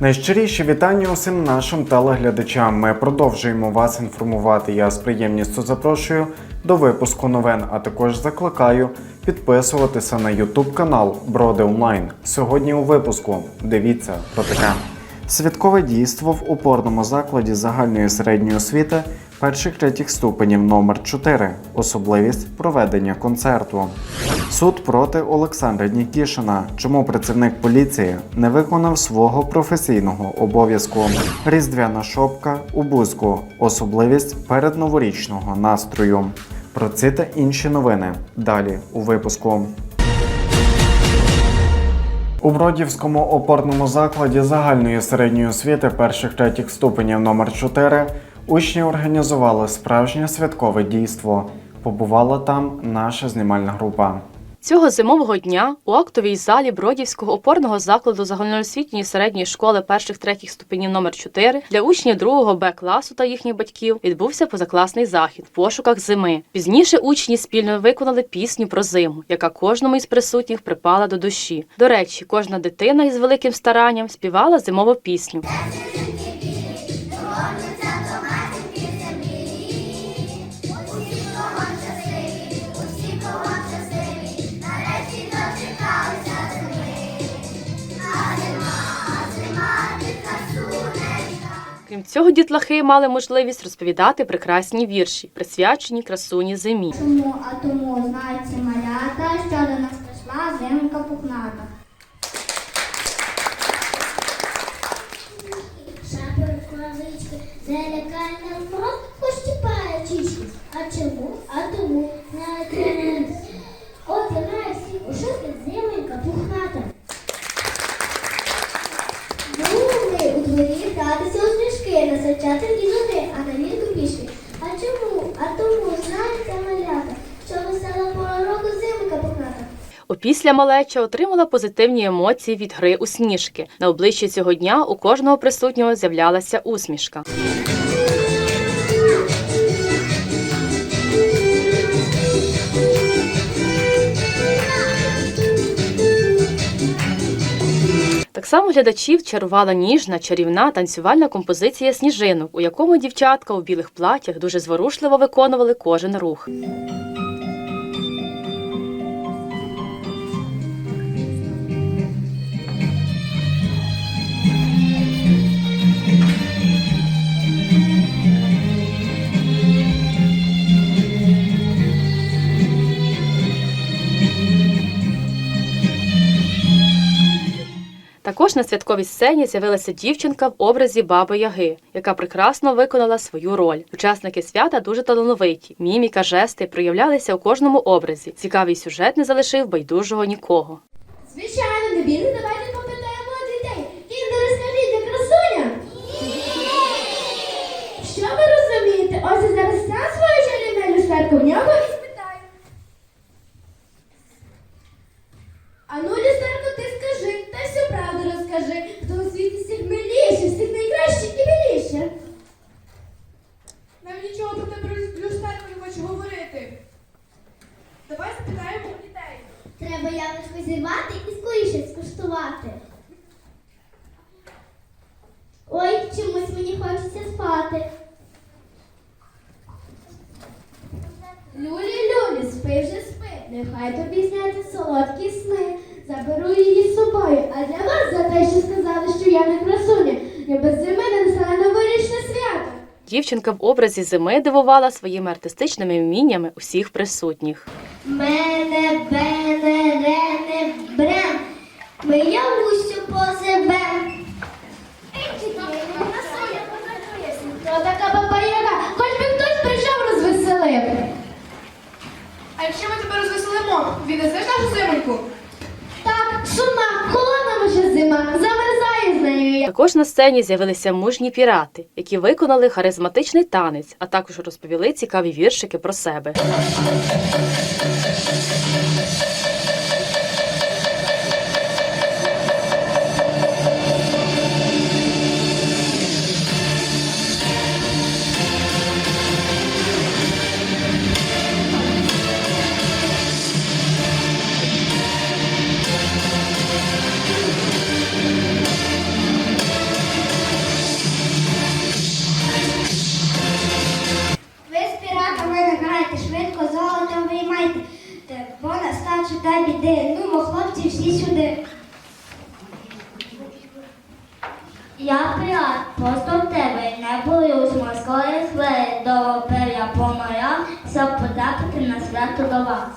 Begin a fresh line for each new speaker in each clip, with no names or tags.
Найщиріші вітання усім нашим телеглядачам. Ми продовжуємо вас інформувати. Я з приємністю запрошую до випуску новин, а також закликаю підписуватися на YouTube канал Броди Онлайн. Сьогодні у випуску дивіться про таке. Святкове дійство в опорному закладі загальної середньої освіти перших третіх ступенів номер 4 Особливість проведення концерту. Суд проти Олександра Нікішина. Чому працівник поліції не виконав свого професійного обов'язку? Різдвяна шопка у Бузьку. Особливість передноворічного настрою. Про ці та інші новини далі у випуску. У Бродівському опорному закладі загальної середньої освіти перших третіх ступенів номер 4 учні організували справжнє святкове дійство. Побувала там наша знімальна група.
Цього зимового дня у актовій залі Бродівського опорного закладу загальноосвітньої середньої школи перших третіх ступенів номер 4 для учнів 2 Б класу та їхніх батьків відбувся позакласний захід в пошуках зими. Пізніше учні спільно виконали пісню про зиму, яка кожному із присутніх припала до душі. До речі, кожна дитина із великим старанням співала зимову пісню. Крім цього, дітлахи мали можливість розповідати прекрасні вірші, присвячені красуні зимі.
Чому а тому знається малята, що до нас прийшла зимка пухната. Шапи рукавички, залякає нас мороз, пощипає чічки. А чому? А тому не От грає всі ушити зименька пухната. Були у дворі гратися у сніжки, насичати дідуни, а на літку пішки. А чому? А тому знається малята, що весела пора року зимка покната.
Опісля малеча отримала позитивні емоції від гри у сніжки. На обличчі цього дня у кожного присутнього з'являлася усмішка. Так само глядачів чарувала ніжна, чарівна танцювальна композиція сніжинок, у якому дівчатка у білих платях дуже зворушливо виконували кожен рух. Також на святковій сцені з'явилася дівчинка в образі баби Яги, яка прекрасно виконала свою роль. Учасники свята дуже талановиті. Міміка, жести проявлялися у кожному образі. Цікавий сюжет не залишив байдужого нікого.
Звичайно, не бійте, давайте попитаємо дітей. Кінда, розкажіть, де красуня? Що ви розумієте? Ось я зараз сам свою чарівну люстерку в нього і спитаю. Ану, люстерко, ти скажи, та всю правду розкажи, хто у світі всіх миліше, всіх найкраще і біліше.
Нам нічого про тебе люстерку не хоче говорити. Давай запитаємо у дітей.
Треба яблучко зірвати і скоріше скуштувати. Ой, чомусь мені хочеться спати. Люлі, люлі, спи вже спи, нехай тобі зняться солодкі сни. Заберу її з собою, а для вас за те, що сказали, що я не красуня, я без зими не настане новорічне свято.
Дівчинка в образі зими дивувала своїми артистичними вміннями усіх присутніх.
Мене, бене, рене, брем, моя гусю позебем. Хто така баба Яга? Хоч би хтось прийшов розвеселив.
А якщо ми тебе розвеселимо, віднесеш нашу зимоньку?
Так, сумна, холодна вже зима, замерзає з нею я.
Також на сцені з'явилися мужні пірати, які виконали харизматичний танець, а також розповіли цікаві віршики про себе.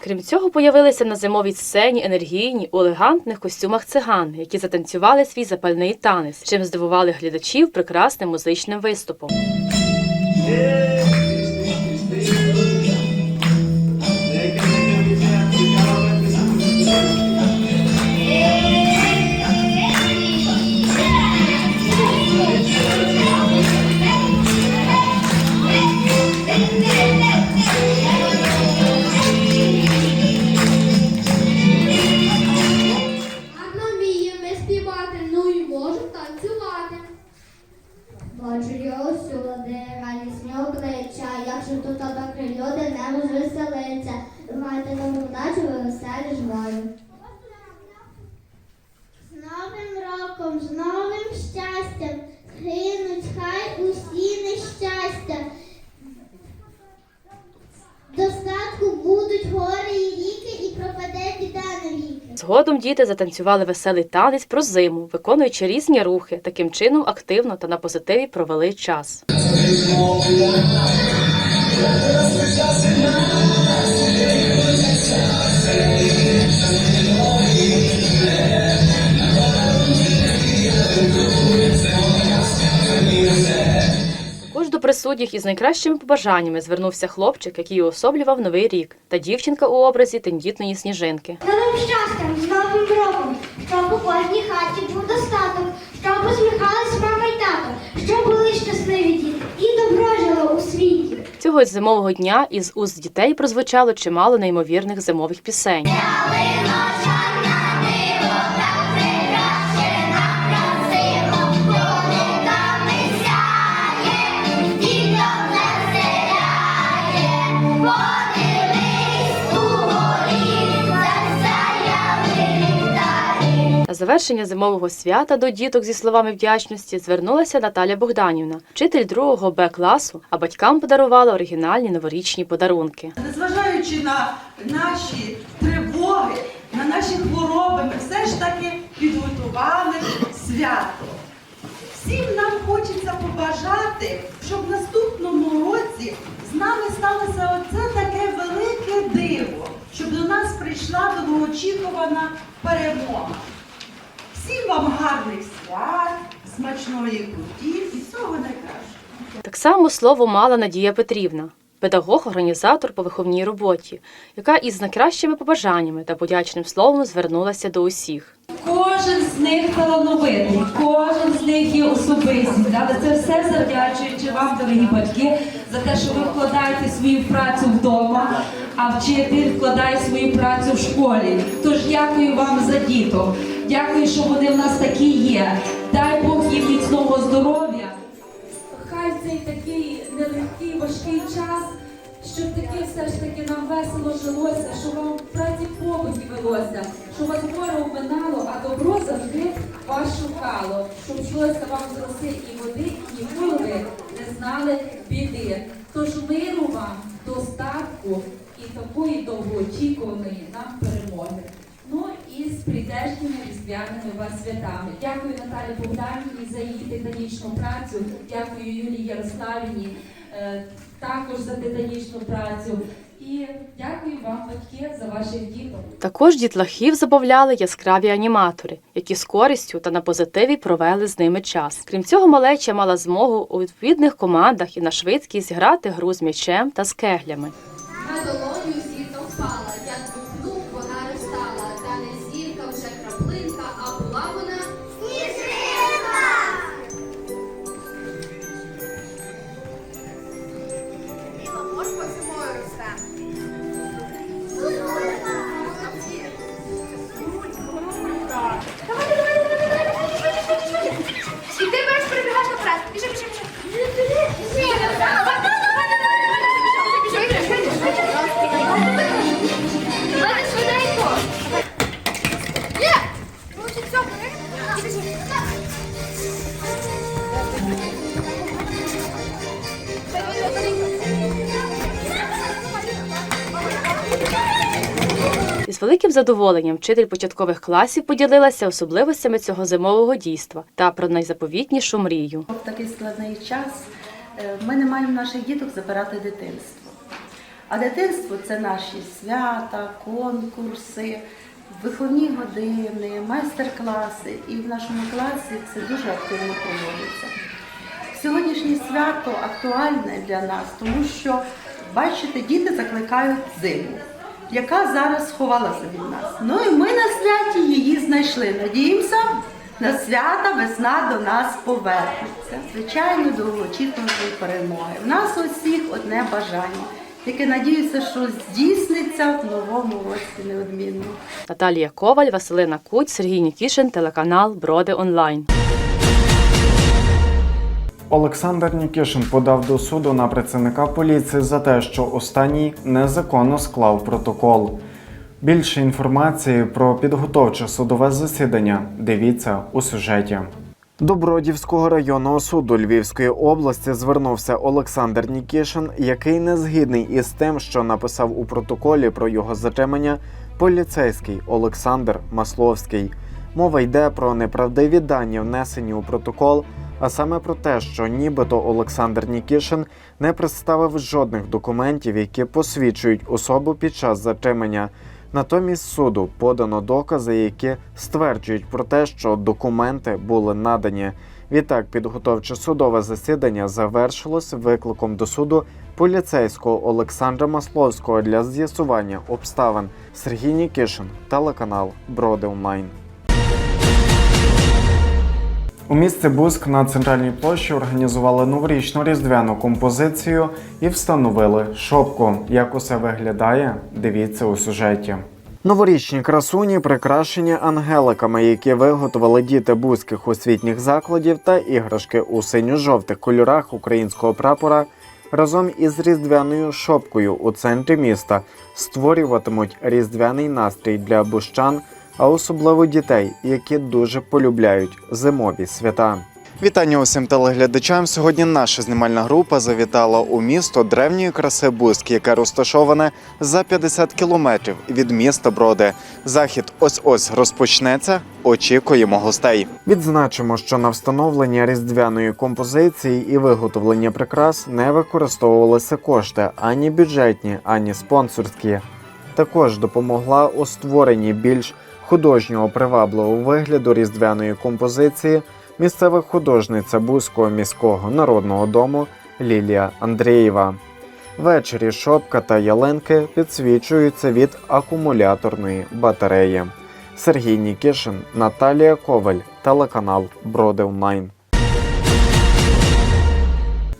Крім цього, появилися на зимовій сцені енергійні у елегантних костюмах циган, які затанцювали свій запальний танець, чим здивували глядачів прекрасним музичним виступом.
Гарно Бачу я усюди, радісні обличчя, як же тут добре люди не розвеселиться. Майте нам удачу, веселі жваю. З Новим роком, з новим щастям, гинуть хай усі нещастя. Достатку будуть гори і ріки, і пропаде біда навіки.
Згодом діти затанцювали веселий танець про зиму, виконуючи різні рухи. Таким чином активно та на позитиві провели час. Також із найкращими побажаннями звернувся хлопчик, який уособлював новий рік, та дівчинка у образі тендітної сніжинки.
Новим щастям, з новим роком, щоб у кожній хаті був достаток, щоб усміхались мама й тато, щоб були щасливі діти і добро жило у світі.
Цього зимового дня із уст дітей прозвучало чимало неймовірних зимових пісень. Завершення зимового свята до діток зі словами вдячності звернулася Наталя Богданівна, вчитель другого Б класу, а батькам подарувала оригінальні новорічні подарунки.
Незважаючи на наші тривоги, на наші хвороби, ми все ж таки підготували свято. Всім нам хочеться побажати, щоб в наступному році з нами сталося оце таке велике диво, щоб до нас прийшла довгоочікувана перемога. Вам гарних свят, смачної куті і всього найкращого.
Так само слово мала Надія Петрівна, педагог-організатор по виховній роботі, яка із найкращими побажаннями та подячним словом звернулася до усіх.
Кожен з них талановитий, кожен з них є особистість. Але це все завдячуючи вам, дорогі батьки, за те, що ви вкладаєте свою працю вдома, а вчитель вкладає свою працю в школі. Тож дякую вам за діток. Дякую, що вони в нас такі є. Дай Бог їм міцного здоров'я.
хай цей такий нелегкий, важкий час, щоб таки все ж таки нам весело жилося, щоб вам в праці побуті велося, щоб вас горе обминало, а добро завжди вас шукало, щоб йшлося вам з роси і води, і ніколи ви не знали біди. Тож миру вам, достатку і такої довгоочікуваної нам перемоги. Ну і з прийдешніми різдвяними вас святами. Дякую Наталі Богданівні за її титанічну працю. Дякую Юлії Ярославіні е, також за титанічну працю. І дякую вам, батьки, за ваших діток.
Також дітлахів забавляли яскраві аніматори, які з користю та на позитиві провели з ними час. Крім цього, малеча мала змогу у відповідних командах і на швидкість грати гру з м'ячем та з кеглями. Великим задоволенням вчитель початкових класів поділилася особливостями цього зимового дійства та про найзаповітнішу мрію.
В такий складний час е, ми не маємо наших діток забирати дитинство. А дитинство це наші свята, конкурси, виховні години, майстер-класи. І в нашому класі це дуже активно проводиться. Сьогоднішнє свято актуальне для нас, тому що, бачите, діти закликають зиму, яка зараз сховалася від нас. Ну і ми на святі її знайшли. Надіємося, на свята весна до нас повернеться. Звичайно, довгоочікуваної перемоги. В нас усіх одне бажання, яке надіюся, що здійсниться в новому році неодмінно.
Наталія Коваль, Василина Куть, Сергій Нікішин, телеканал Броди Онлайн.
Олександр Нікішин подав до суду на працівника поліції за те, що останній незаконно склав протокол. Більше інформації про підготовче судове засідання дивіться у сюжеті. До Бродівського районного суду Львівської області звернувся Олександр Нікішин, який не згідний із тим, що написав у протоколі про його затримання поліцейський Олександр Масловський. Мова йде про неправдиві дані, внесені у протокол, а саме про те, що нібито Олександр Нікішин не представив жодних документів, які посвідчують особу під час затримання. Натомість суду подано докази, які стверджують про те, що документи були надані. Відтак, підготовче судове засідання завершилось викликом до суду поліцейського Олександра Масловського для з'ясування обставин. Сергій Нікішин, телеканал Броди Онлайн. У місті Буск на центральній площі організували новорічну різдвяну композицію і встановили шопку. Як усе виглядає, дивіться у сюжеті. Новорічні красуні прикрашені ангеликами, які виготовили діти бузьких освітніх закладів та іграшки у синьо-жовтих кольорах українського прапора разом із різдвяною шопкою у центрі міста створюватимуть різдвяний настрій для бущан, а особливо дітей, які дуже полюбляють зимові свята. Вітання усім телеглядачам. Сьогодні наша знімальна група завітала у місто древньої краси Бузьк, яке розташоване за 50 кілометрів від міста Броди. Захід ось ось розпочнеться. Очікуємо гостей. Відзначимо, що на встановлення різдвяної композиції і виготовлення прикрас не використовувалися кошти ані бюджетні, ані спонсорські. Також допомогла у створенні більш художнього привабливого вигляду різдвяної композиції місцева художниця Бузького міського народного дому Лілія Андрієва. Ввечері шопка та ялинки підсвічуються від акумуляторної батареї. Сергій Нікішин, Наталія Коваль, телеканал Броди Онлайн.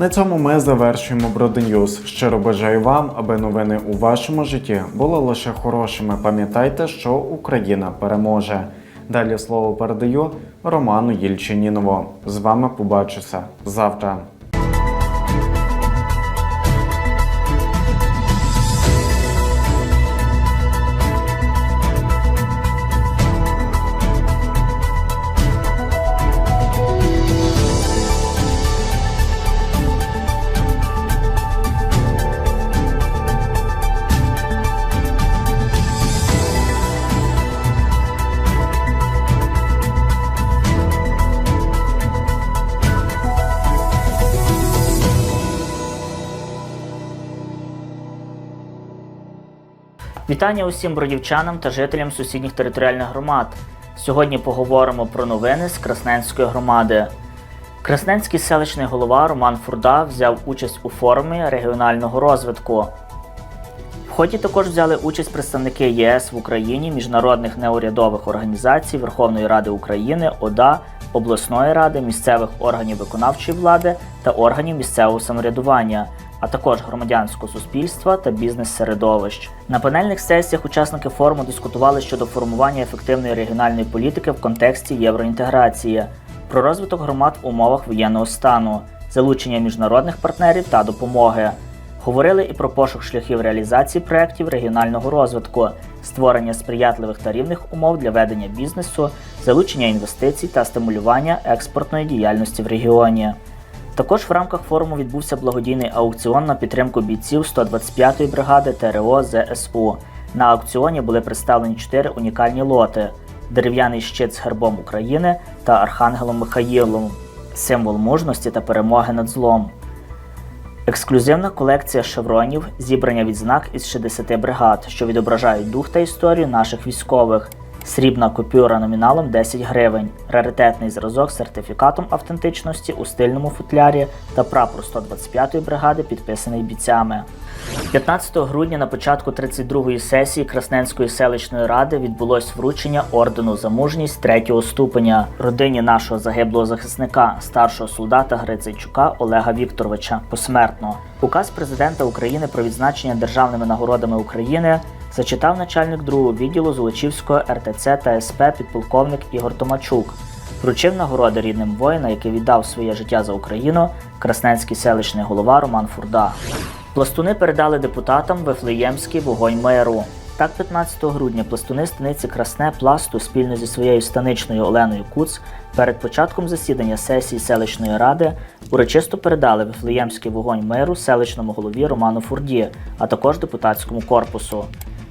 На цьому ми завершуємо Броденюз. Щиро бажаю вам, аби новини у вашому житті були лише хорошими. Пам'ятайте, що Україна переможе. Далі слово передаю Роману Єльчинінову. З вами побачуся завтра.
Вітання усім бродівчанам та жителям сусідніх територіальних громад. Сьогодні поговоримо про новини з Красненської громади. Красненський селищний голова Роман Фурда взяв участь у форумі регіонального розвитку. В ході також взяли участь представники ЄС в Україні, міжнародних неурядових організацій Верховної Ради України, ОДА, обласної ради, місцевих органів виконавчої влади та органів місцевого самоврядування, а також громадянського суспільства та бізнес-середовищ. На панельних сесіях учасники форуму дискутували щодо формування ефективної регіональної політики в контексті євроінтеграції, про розвиток громад в умовах воєнного стану, залучення міжнародних партнерів та допомоги. Говорили і про пошук шляхів реалізації проєктів регіонального розвитку, створення сприятливих та рівних умов для ведення бізнесу, залучення інвестицій та стимулювання експортної діяльності в регіоні. Також в рамках форуму відбувся благодійний аукціон на підтримку бійців 125-ї бригади ТРО ЗСУ. На аукціоні були представлені чотири унікальні лоти: дерев'яний щит з гербом України та Архангелом Михаїлом, символ мужності та перемоги над злом. Ексклюзивна колекція шевронів, зібрання відзнак із 60 бригад, що відображають дух та історію наших військових. Срібна купюра номіналом 10 гривень, раритетний зразок з сертифікатом автентичності у стильному футлярі та прапор 125-ї бригади, підписаний бійцями. 15 грудня на початку 32-ї сесії Красненської селищної ради відбулось вручення ордену за мужність третього ступеня родині нашого загиблого захисника, старшого солдата Грицайчука Олега Вікторовича посмертно. Указ президента України про відзначення державними нагородами України зачитав начальник другого відділу Золочівського РТЦ та СП підполковник Ігор Томачук. Вручив нагороди рідним воїна, який віддав своє життя за Україну, красненський селищний голова Роман Фурда. Пластуни передали депутатам Вифлеємський вогонь миру. Так, 15 грудня пластуни станиці Красне Пласту спільно зі своєю станичною Оленою Куц перед початком засідання сесії селищної ради урочисто передали Вифлеємський вогонь миру селищному голові Роману Фурді, а також депутатському корпусу.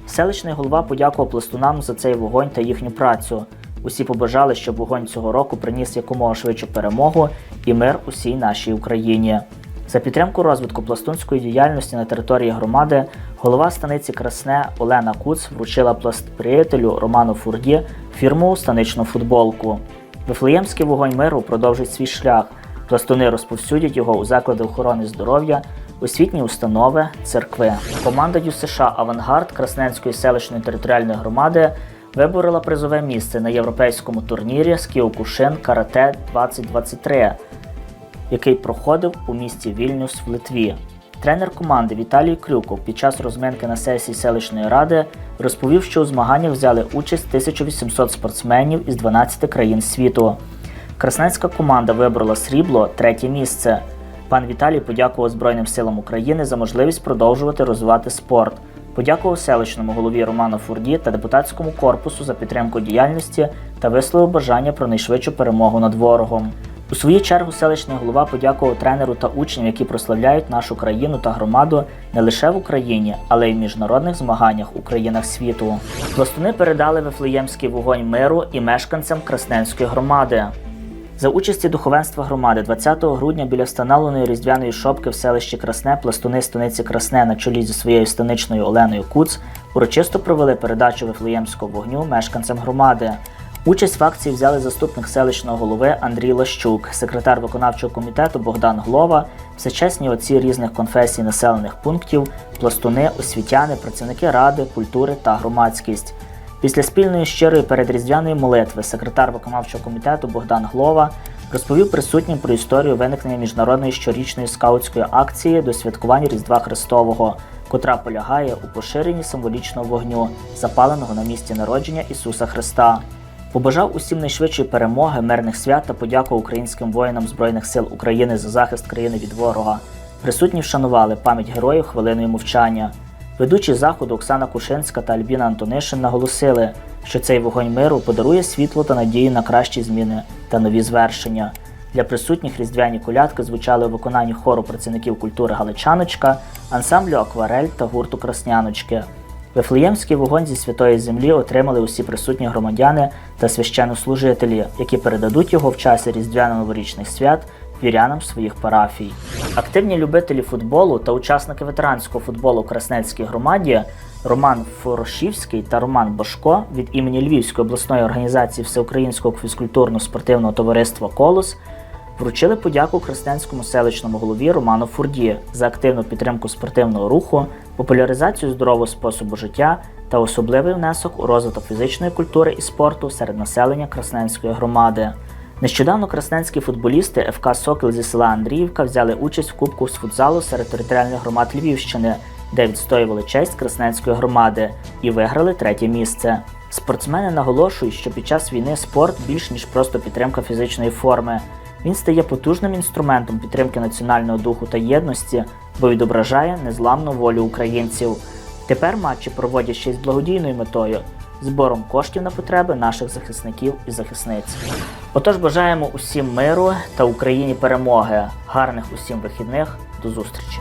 Селищний голова подякував пластунам за цей вогонь та їхню працю. Усі побажали, щоб вогонь цього року приніс якомога швидшу перемогу і мир усій нашій Україні. За підтримку розвитку пластунської діяльності на території громади голова станиці Красне Олена Куц вручила пластприятелю Роману Фурді фірмову станичну футболку. Вифлеємський вогонь миру продовжить свій шлях. Пластуни розповсюдять його у заклади охорони здоров'я, освітні установи, церкви. Команда ЮСШ Авангард Красненської селищної територіальної громади виборола призове місце на європейському турнірі з Кіокушин Карате 2023 який проходив у місті Вільнюс в Литві. Тренер команди Віталій Крюков під час розминки на сесії селищної ради розповів, що у змаганнях взяли участь 1800 спортсменів із 12 країн світу. Красненська команда вибрала срібло третє місце. Пан Віталій подякував Збройним силам України за можливість продовжувати розвивати спорт. Подякував селищному голові Роману Фурді та депутатському корпусу за підтримку діяльності та висловив бажання про найшвидшу перемогу над ворогом. У свою чергу селищний голова подякував тренеру та учням, які прославляють нашу країну та громаду не лише в Україні, але й в міжнародних змаганнях у країнах світу. Пластуни передали Вифлеємський вогонь миру і мешканцям Красненської громади. За участі духовенства громади 20 грудня біля встановленої різдвяної шопки в селищі Красне пластуни станиці Красне на чолі зі своєю станичною Оленою Куц урочисто провели передачу Вифлеємського вогню мешканцям громади. Участь в акції взяли заступник селищного голови Андрій Лащук, секретар виконавчого комітету Богдан Глова, всечесні отці різних конфесій населених пунктів, пластуни, освітяни, працівники ради, культури та громадськість. Після спільної щирої передріздвяної молитви секретар виконавчого комітету Богдан Глова розповів присутнім про історію виникнення міжнародної щорічної скаутської акції до святкування Різдва Христового, котра полягає у поширенні символічного вогню, запаленого на місці народження Ісуса Христа. Побажав усім найшвидшої перемоги, мирних свят та подякував українським воїнам Збройних сил України за захист країни від ворога. Присутні вшанували пам'ять героїв хвилиною мовчання. Ведучі заходу Оксана Кушинська та Альбіна Антонишин наголосили, що цей вогонь миру подарує світло та надію на кращі зміни та нові звершення. Для присутніх різдвяні колядки звучали у виконанні хору працівників культури Галичаночка, ансамблю Акварель та гурту Красняночки. Вифлеємський вогонь зі святої землі отримали усі присутні громадяни та священнослужителі, які передадуть його в часі різдвяно-новорічних свят вірянам своїх парафій. Активні любителі футболу та учасники ветеранського футболу в Красненській громаді Роман Форошівський та Роман Бошко від імені Львівської обласної організації Всеукраїнського фізкультурно-спортивного товариства Колос вручили подяку Красненському селищному голові Роману Фурді за активну підтримку спортивного руху, популяризацію здорового способу життя та особливий внесок у розвиток фізичної культури і спорту серед населення Красненської громади. Нещодавно красненські футболісти ФК Сокіл зі села Андріївка взяли участь в Кубку з футзалу серед територіальних громад Львівщини, де відстоювали честь Красненської громади і виграли третє місце. Спортсмени наголошують, що під час війни спорт більш ніж просто підтримка фізичної форми. Він стає потужним інструментом підтримки національного духу та єдності, бо відображає незламну волю українців. Тепер матчі проводять ще й з благодійною метою збором коштів на потреби наших захисників і захисниць. Отож бажаємо усім миру та Україні перемоги. Гарних усім вихідних. До зустрічі!